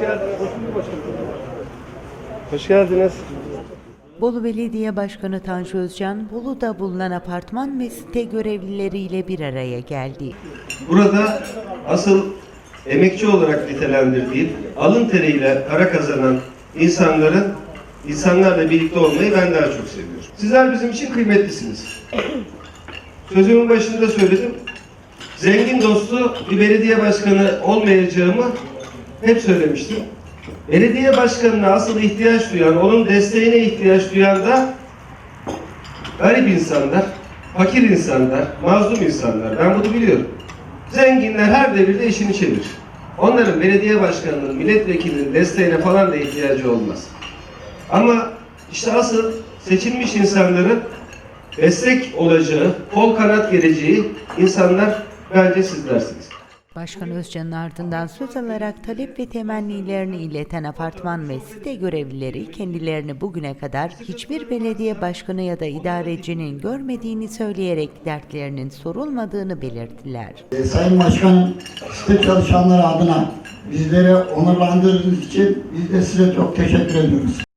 Hoş geldiniz. Hoş geldiniz. Bolu Belediye Başkanı Tanju Özcan, Bolu'da bulunan apartman ve site görevlileriyle bir araya geldi. Burada asıl emekçi olarak nitelendirdiğim, alın teriyle para kazanan insanların insanlarla birlikte olmayı ben daha çok seviyorum. Sizler bizim için kıymetlisiniz. Sözümün başında söyledim. Zengin dostu bir belediye başkanı olmayacağımı hep söylemiştim. Belediye başkanına asıl ihtiyaç duyan, onun desteğine ihtiyaç duyan da garip insanlar, fakir insanlar, mazlum insanlar. Ben bunu biliyorum. Zenginler her devirde işini çevirir. Onların belediye başkanının, milletvekilinin desteğine falan da ihtiyacı olmaz. Ama işte asıl seçilmiş insanların destek olacağı, kol kanat geleceği insanlar bence sizlersiniz. Başkan Özcan'ın ardından söz alarak talep ve temennilerini ileten apartman ve site görevlileri kendilerini bugüne kadar hiçbir belediye başkanı ya da idarecinin görmediğini söyleyerek dertlerinin sorulmadığını belirttiler. E, Sayın Başkanım, site çalışanları adına bizleri onurlandırdığınız için biz de size çok teşekkür ediyoruz.